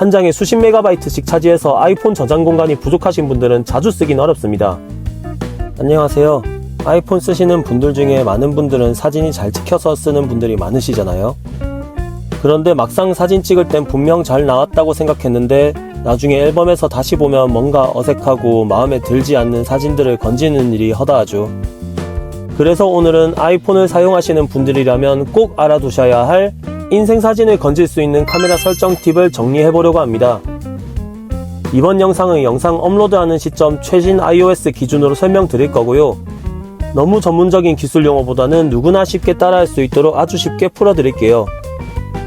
한 장에 수십 메가바이트씩 차지해서 아이폰 저장 공간이 부족하신 분들은 자주 쓰긴 어렵습니다. 안녕하세요. 아이폰 쓰시는 분들 중에 많은 분들은 사진이 잘 찍혀서 쓰는 분들이 많으시잖아요. 그런데 막상 사진 찍을 땐 분명 잘 나왔다고 생각했는데 나중에 앨범에서 다시 보면 뭔가 어색하고 마음에 들지 않는 사진들을 건지는 일이 허다하죠. 그래서 오늘은 아이폰을 사용하시는 분들이라면 꼭 알아두셔야 할 인생 사진을 건질 수 있는 카메라 설정 팁을 정리해 보려고 합니다. 이번 영상은 영상 업로드하는 시점 최신 iOS 기준으로 설명드릴 거고요. 너무 전문적인 기술 용어보다는 누구나 쉽게 따라할 수 있도록 아주 쉽게 풀어드릴게요.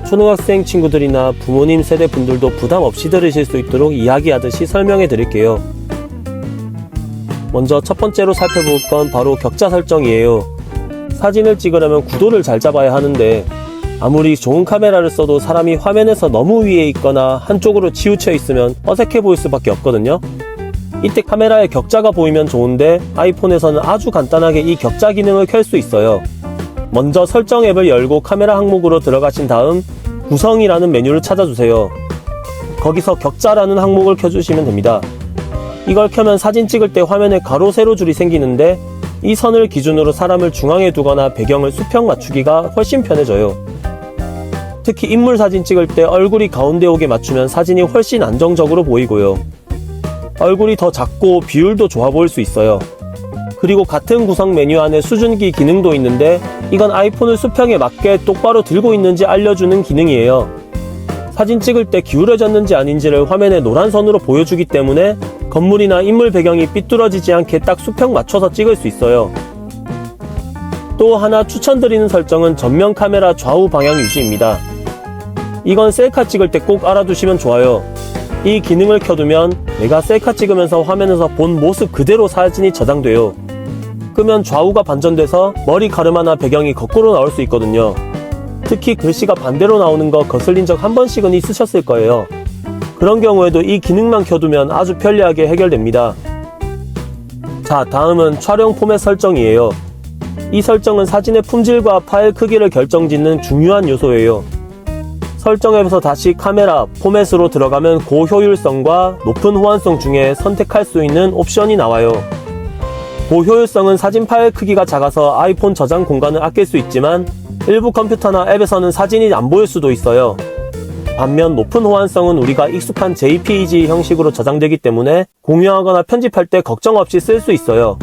초등학생 친구들이나 부모님 세대 분들도 부담 없이 들으실 수 있도록 이야기하듯이 설명해 드릴게요. 먼저 첫 번째로 살펴볼 건 바로 격자 설정이에요. 사진을 찍으려면 구도를 잘 잡아야 하는데 아무리 좋은 카메라를 써도 사람이 화면에서 너무 위에 있거나 한쪽으로 치우쳐 있으면 어색해 보일 수밖에 없거든요. 이때 카메라에 격자가 보이면 좋은데 아이폰에서는 아주 간단하게 이 격자 기능을 켤 수 있어요. 먼저 설정 앱을 열고 카메라 항목으로 들어가신 다음 구성이라는 메뉴를 찾아주세요. 거기서 격자라는 항목을 켜주시면 됩니다. 이걸 켜면 사진 찍을 때 화면에 가로 세로 줄이 생기는데 이 선을 기준으로 사람을 중앙에 두거나 배경을 수평 맞추기가 훨씬 편해져요. 특히 인물 사진 찍을 때 얼굴이 가운데 오게 맞추면 사진이 훨씬 안정적으로 보이고요. 얼굴이 더 작고 비율도 좋아 보일 수 있어요. 그리고 같은 구성 메뉴 안에 수준기 기능도 있는데 이건 아이폰을 수평에 맞게 똑바로 들고 있는지 알려주는 기능이에요. 사진 찍을 때 기울어졌는지 아닌지를 화면에 노란 선으로 보여주기 때문에 건물이나 인물 배경이 삐뚤어지지 않게 딱 수평 맞춰서 찍을 수 있어요. 또 하나 추천드리는 설정은 전면 카메라 좌우 방향 유지입니다. 이건 셀카 찍을 때 꼭 알아두시면 좋아요. 이 기능을 켜두면 내가 셀카 찍으면서 화면에서 본 모습 그대로 사진이 저장돼요. 끄면 좌우가 반전돼서 머리 가르마나 배경이 거꾸로 나올 수 있거든요. 특히 글씨가 반대로 나오는 거 거슬린 적 한 번씩은 있으셨을 거예요. 그런 경우에도 이 기능만 켜두면 아주 편리하게 해결됩니다. 자, 다음은 촬영 포맷 설정이에요. 이 설정은 사진의 품질과 파일 크기를 결정짓는 중요한 요소예요. 설정 앱에서 다시 카메라, 포맷으로 들어가면 고효율성과 높은 호환성 중에 선택할 수 있는 옵션이 나와요. 고효율성은 사진 파일 크기가 작아서 아이폰 저장 공간을 아낄 수 있지만 일부 컴퓨터나 앱에서는 사진이 안 보일 수도 있어요. 반면 높은 호환성은 우리가 익숙한 JPEG 형식으로 저장되기 때문에 공유하거나 편집할 때 걱정 없이 쓸 수 있어요.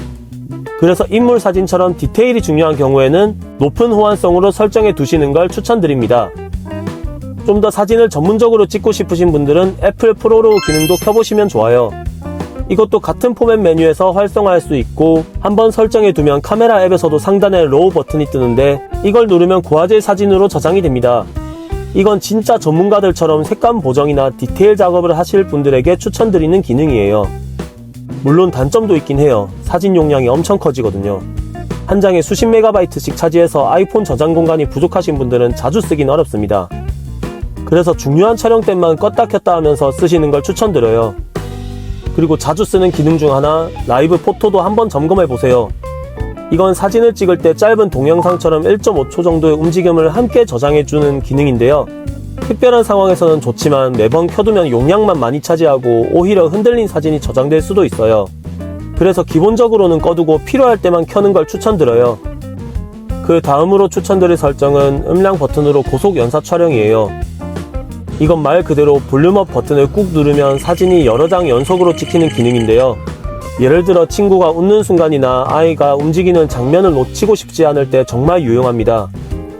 그래서 인물 사진처럼 디테일이 중요한 경우에는 높은 호환성으로 설정해 두시는 걸 추천드립니다. 좀 더 사진을 전문적으로 찍고 싶으신 분들은 애플 프로로 기능도 켜보시면 좋아요. 이것도 같은 포맷 메뉴에서 활성화할 수 있고 한번 설정해 두면 카메라 앱에서도 상단에 로우 버튼이 뜨는데 이걸 누르면 고화질 사진으로 저장이 됩니다. 이건 진짜 전문가들처럼 색감 보정이나 디테일 작업을 하실 분들에게 추천드리는 기능이에요. 물론 단점도 있긴 해요. 사진 용량이 엄청 커지거든요. 한 장에 수십 메가바이트씩 차지해서 아이폰 저장 공간이 부족하신 분들은 자주 쓰긴 어렵습니다. 그래서 중요한 촬영 때만 껐다 켰다 하면서 쓰시는 걸 추천드려요. 그리고 자주 쓰는 기능 중 하나, 라이브 포토도 한번 점검해 보세요. 이건 사진을 찍을 때 짧은 동영상처럼 1.5초 정도의 움직임을 함께 저장해주는 기능인데요. 특별한 상황에서는 좋지만 매번 켜두면 용량만 많이 차지하고 오히려 흔들린 사진이 저장될 수도 있어요. 그래서 기본적으로는 꺼두고 필요할 때만 켜는 걸 추천드려요. 그 다음으로 추천드릴 설정은 음량 버튼으로 고속 연사 촬영이에요. 이건 말 그대로 볼륨업 버튼을 꾹 누르면 사진이 여러 장 연속으로 찍히는 기능인데요. 예를 들어 친구가 웃는 순간이나 아이가 움직이는 장면을 놓치고 싶지 않을 때 정말 유용합니다.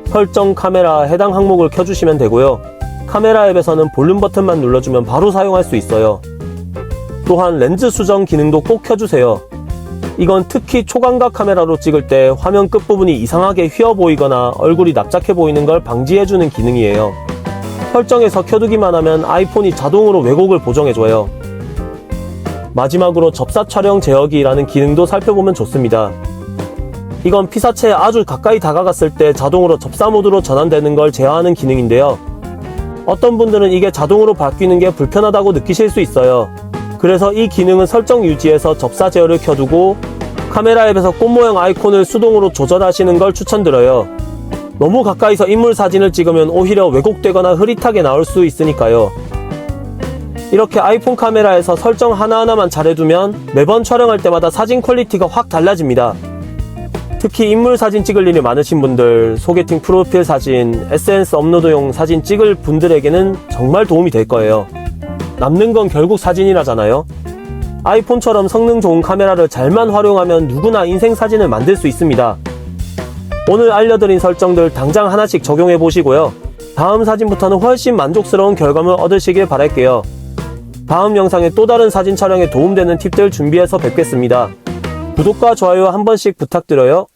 설정 카메라 해당 항목을 켜주시면 되고요. 카메라 앱에서는 볼륨 버튼만 눌러주면 바로 사용할 수 있어요. 또한 렌즈 수정 기능도 꼭 켜주세요. 이건 특히 초광각 카메라로 찍을 때 화면 끝부분이 이상하게 휘어 보이거나 얼굴이 납작해 보이는 걸 방지해주는 기능이에요. 설정에서 켜두기만 하면 아이폰이 자동으로 왜곡을 보정해줘요. 마지막으로 접사 촬영 제어기라는 기능도 살펴보면 좋습니다. 이건 피사체에 아주 가까이 다가갔을 때 자동으로 접사 모드로 전환되는 걸 제어하는 기능인데요. 어떤 분들은 이게 자동으로 바뀌는 게 불편하다고 느끼실 수 있어요. 그래서 이 기능은 설정 유지에서 접사 제어를 켜두고 카메라 앱에서 꽃 모양 아이콘을 수동으로 조절하시는 걸 추천드려요. 너무 가까이서 인물 사진을 찍으면 오히려 왜곡되거나 흐릿하게 나올 수 있으니까요. 이렇게 아이폰 카메라에서 설정 하나하나만 잘해두면 매번 촬영할 때마다 사진 퀄리티가 확 달라집니다. 특히 인물 사진 찍을 일이 많으신 분들, 소개팅 프로필 사진, SNS 업로드용 사진 찍을 분들에게는 정말 도움이 될 거예요. 남는 건 결국 사진이라잖아요. 아이폰처럼 성능 좋은 카메라를 잘만 활용하면 누구나 인생 사진을 만들 수 있습니다. 오늘 알려드린 설정들 당장 하나씩 적용해 보시고요. 다음 사진부터는 훨씬 만족스러운 결과물 얻으시길 바랄게요. 다음 영상에 또 다른 사진 촬영에 도움되는 팁들 준비해서 뵙겠습니다. 구독과 좋아요 한 번씩 부탁드려요.